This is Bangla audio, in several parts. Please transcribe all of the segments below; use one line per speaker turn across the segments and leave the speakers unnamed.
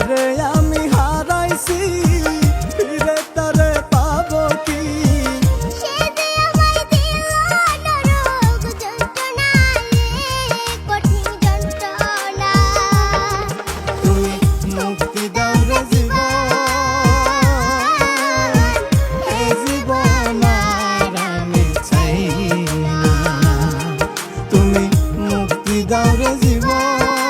যারে আমি হারাইছি ফিরে তারে পাব কি? তুই
মুক্তি দাও রে জীবন হে জীবন আর আমি তুমি মুক্তি দাও রে জীবন।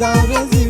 without his